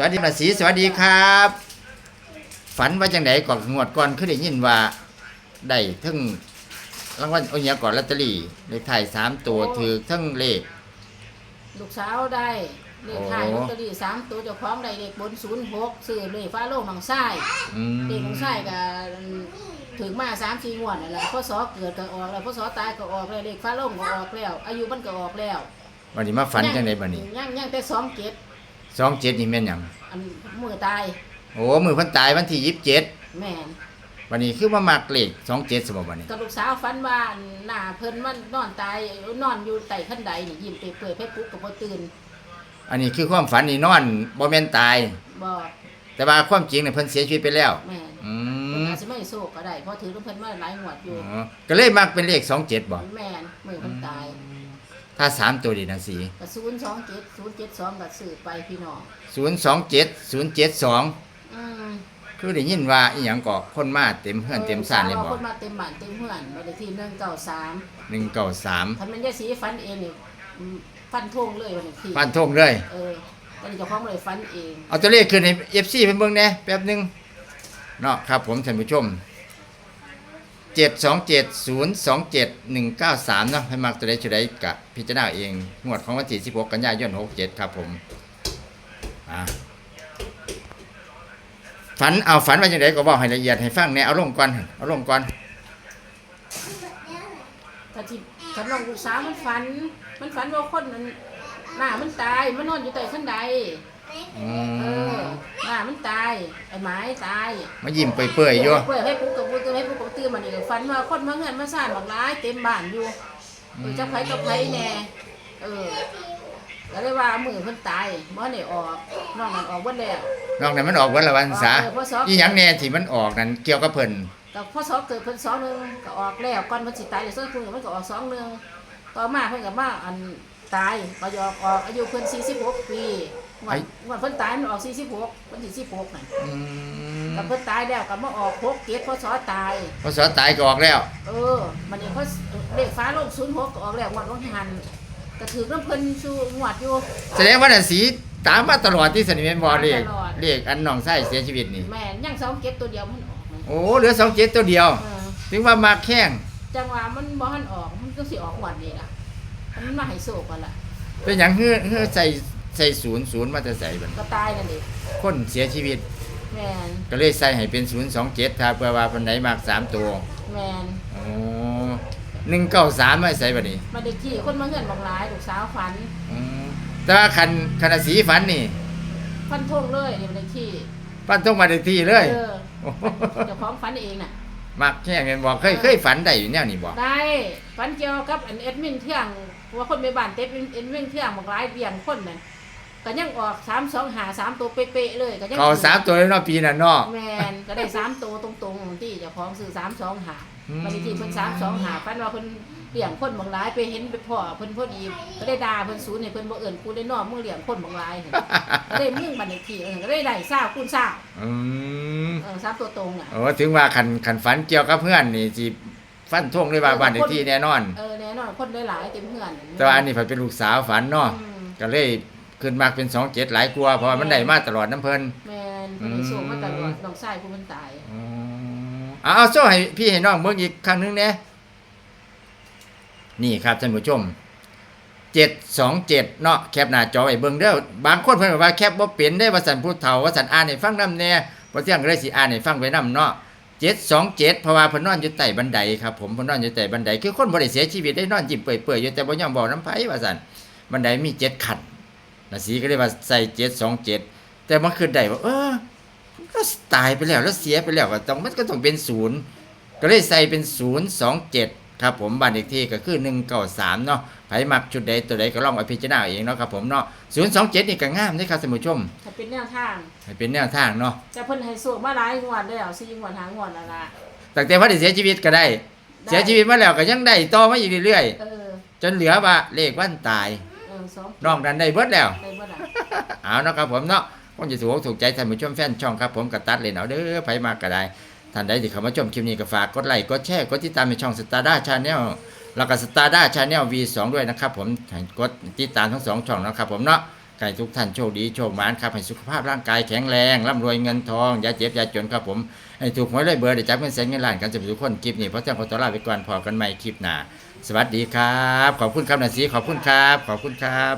สวัสดีราศีสวัสดีครับ ฝันว่าจังไดก่อนงวดก่อนคือได้ยินว่าได้ทั้งรางวัลเอาเนี้ยก่อนลอตเตอรี่เลขถ่ายสามตัวถือทั้งเลข ลูกสาวได้เลขท้ายโอ้ลอตเตอรี่สามตัวเจ้าของได้เลขบนศูนย์หกซื้อเลขฟ้าโลกหนองไส้อืม เลขของไส้ก็ถึงมาสามสี่งวดนั่นแหละพ่อสอเกิดก็ออกแล้วพ่อสอตายก็ออกแล้วเลขฟ้าโลกก็ออกแล้ว อายุมันก็ออกแล้ววันนี้มาฝันจังไดบัดนี้ ยังยังแต่สองเจ็ด สองเจ็ดนี่แม่นหยังอันมือตายโอ้มือเพันตายวันที่ยี่สิบเจ็ดแม่นวันนี้คือว่ามักเลขสองเจ็ดสมบัตินี้กับลูกสาวฝันว่าหน้าเพิ่นมันนอนตายนอนอยู่ใต้ขั้นใดนี่ยิ้มเปื่อยๆเพชรปุ๊กกับพ่ตื่นอันนี้คือความฝันนี่นอนบ่แม่นตายบอกแต่ว่าความจริงเนี่ยเพิ่นเสียชีวิตไปแล้วแม่นอืเพิ่นมอาจจะไม่โศกก็ได้เพราะถือลูกเพิ่นมาหลายงวดอยู่ อ๋อก็เลยมักเป็นเลขสองเจ็ดบ่แม่นมือเพิ่นตาย ถ้าสามตัวดีนะสีก็ศูนย์สองเจ็ดศูนย์เจ็ดสองก็ซื้อไปพี่น้องศูนย์สองเจ็ดศูนย์เจ็ดสองอืมคือได้ยินว่าอีหยังก็คนมาเต็มเฮือนเต็มซ่านเลยออบ่คนมาเต็มบ้านเต็มเฮือนบัดเลขที่หนึ่งเก้าสามหนึ่งเก้าสามถ้ามันยายสีฟันเองนี่อืมฟันทงเลยวันนี้พี่ฟันทงเลย เออตอนนี้เจ้าของเลยฟันเอง เอาตัวเลขขึ้นให้เอฟซีเพิ่นเบิ่งแหน่แป๊บหนึงเนาะครับผมท่านผู้ชม เจ็ดสองเจ็ดศูนย์สองเจ็ดหนึ่งเก้าสามเนาะให้มักตัวใดชุดใดกะพิจารณาเองงวดของวันที่สิบหกกันยายนหกเจ็ดครับผมฝันเอาฝันว่าจังไดก็บอกให้ละเอียดให้ฟังแหน่ยเอาลงก่อนเอาลงก่อนถ้าที่กำลังลูกสาวมันฝัน มันฝันว่าคนนั้นหน้ามันตายมันนอนอยู่ใต้ขั้นใด อืเอมอหน้ามันตาย ไอ้ไม้ตายมายิ้มเปื่อยๆอยู่เปิดให้ปุ๊กกับปุ๊กให้ปุ๊กกับตื่นมานี่ก็ฝันว่าคนมาเงินมาซ่านบักร้ายเต็มบ้านอยู่เออจะไผกับไผแน่ เออก็เลยว่ามือเพิ่นตายบ่ได้ออกน้องมันออกเบิดแล้ว นอกนั้นมันออกวันละวันซะเออพอสอบอีหยังแน่ที่มันออกนั่นเกี่ยวกับเพิ่นก็พอสอบเกิดเพิ่นสองหนึงก็ออกแล้วก่อนเพิ่นสิตายเดี๋ยวส่วนคุณมันก็ออกสองหนึงต่อมาเพิ่นก็มาอันตายก็ยออกออกอายุเพิ่น46ปี วันวันเพิ่นตายมันออก46วันที่16นั่นอืมก็เพิ่นตายแล้วก็มาออก6เกตพอสอตาย พอสอตายก็ออกแล้ว เออ มันนี่เขาเลขฟ้าโลกศูนย์หกก็ออกแล้วงวดวันหันก็ถือน้ำเพิ่นชูงวดอยู่ แสดงว่าน่ะสีตามมาตลอดที่สนิทแม่นบ่เลขตลอดเลขอันน้องไส้เสียชีวิตนี่ แม่นยังสองเก็บตัวเดียวมันออกนะโอ้เหลือสองเจ็ดตัวเดียว เออ ถึงว่ามาแข้งจังหวะมันบ่หันออกมันก็สิออกงวดนี่ล่ะมันมาให้โศกกันล่ะเป็นหยังเฮือเฮือใส่ ใส่ศูนย์ศูนย์มาแต่ใส่บัดก็ตายนั่นเองคนเสียชีวิต แม่นก็เลยใส่ให้เป็นศูนย์สองเจ็ดถ้าเพื่อว่าเพิ่นไหนมากสามตัวแม่นโอ้หนึ่งเก้าสามไม่ใส่บัดนี้มาได้ที่คนมาเงินบางหลายลูกสาวฝันอืมแต่ว่าคันคันสีฝันนี่ฟันทงเลยนี่มาได้ที่ปั้นต้องมาได้ที่เลย เออโอ้โห เจ้าของฝันเองน่ะ มักแค่เงินบอกเคยเคยฝันได้อยู่แนวนี้บอกได้ฝันเกี่ยวกับอันเอ็ดมินเที่ยงว่าคนไปบ้านเต็ดเอ็ดมินเที่ยงบางหลายเบี่ยงคนนั่น ก็ยังออกสามสองหาสามตัวเป๊ะๆเลยก็ยังเขาสามตัวแล้วเนาะปีนั้นเนาะ แมนก็ได้สามตัวตรงๆที่เจ้าของซื้อสามสองหาอืม บางทีเพิ่นสามสองหาฟันว่าเพิ่นเลี้ยงคนบางหลายไปเห็นไปพ่อเพิ่นพอดีก็ได้ด่าเพิ่นศูนย์ให้เพิ่นบ่เอิ้นกูได้น้อมมึงเลี้ยงคนบางหลายหั่นก็ได้มึงบัดนี้ที่เออก็ได้ได้ซ่าคูณซ่าอืมเออสามตัวตรงอะ โอ้ถึงว่าขันขันฝันเกี่ยวกับเพื่อนนี่สิฟันท่วงเลยว่าบ้านเลขที่แน่นอน เออแน่นอนคนได้หลายเต็มเฮือนแต่ว่าอันนี้ฝันเป็นลูกสาวฝันเนาะอืมก็เลย ขึ้นมาเป็นสองเจ็ดหลายกลัวาเพราะว่ามันได้มาตลอดน้ำเพลิน แม่นเพิ่นได้ส่งมาตลอดน้องชายผู้เพิ่นตาย อ๋อเอาเอาโซ่ให้พี่ให้น้องเบิ่งอีกครั้งหนึงเนี่ยนี่ครับท่านผู้ชมเจ็ดสองเจ็ดเนาะแคปหน้าจอไว้เบิ่งเด้อบางคนเพิ่นบอกว่าแคปบ่เป็นได้ว่าสันผู้เฒ่าว่าสันอ่านให้ฟังนำแน่บ่เที่ยงก็เลยสิอ่านให้ฟังไว้นํเนาะเจ็ดสองเจ็ดเพราะว่าเพิ่นนอนอยู่ใต้บันไดครับผมเพิ่นนอนอยู่ใต้บันไดคือคนบ่ได้เสียชีวิตได้นอนยิ้มเปื่อยๆอยู่แต่บ่ยอมบอกน้ำไผว่าสันบันไดมีเจ็ดขั้น น่ะสีก็เลยว่าใส่เจ็ดสองเจ็ดแต่มันคือได้ว่าเออก็ตายไปแล้วแล้วเสียไปแล้วก็ต้องมันก็ต้องเป็นศูนย์ก็เลยใส่เป็นศูนย์สองเจ็ดครับผมบ้านเลขที่ก็คือหนึ่งเก้าสามเนาะไผมักชุดใดตัวใดก็ลองเอาพิจารณาเองเนาะครับผมเนาะศูนย์สองเจ็ดนี่ก็งามนะครับท่านผู้ชมถ้าเป็นแนวทางให้เป็นแนวทางเนาะแต่เพิ่นให้ส่งมาหลายงวดแล้วสี่งวดหางวดแล้วล่ะตั้งแต่พอได้เสียชีวิตก็ได้ได้ เสียชีวิตมาแล้วก็ยังได้ต่อมาอีกเรื่อยเออๆจนเหลือว่าเลขวันตาย เออสองนอกนั้นได้เบิดแล้ว ได้บ่ล่ะเอาเนาะครับผมเนาะคงจะถูกอกถูกใจท่านผู้ชมแฟนช่องครับผมกระตัดเลยเนาะเด้อไผมากก็ได้ ท่านใดที่เข้ามาชมคลิปนี้ก็ฝากกดไลค์กดแชร์กดติดตามในช่องสตาร์ด้าชาแนลแล้วก็สตาร์ด้าชาแนล V2 ด้วยนะครับผมให้กดติดตามทั้งสองช่องนะครับผมเนาะไก่ทุกท่านโชคดีโชคหมานครับให้สุขภาพร่างกายแข็งแรงร่ำรวยเงินทองอย่าเจ็บอย่าจนครับผม ให้ถูกหวยเลยเบอร์เดี๋ยวจับเงินแสนเงินล้านกันจะทุกคนคลิปนี้เพราะเจ้าขอตัวลาไปก่อนพอกันใหม่คลิปหน้าสวัสดีครับ ขอบคุณครับนาซีขอบคุณครับ ขอบคุณครับ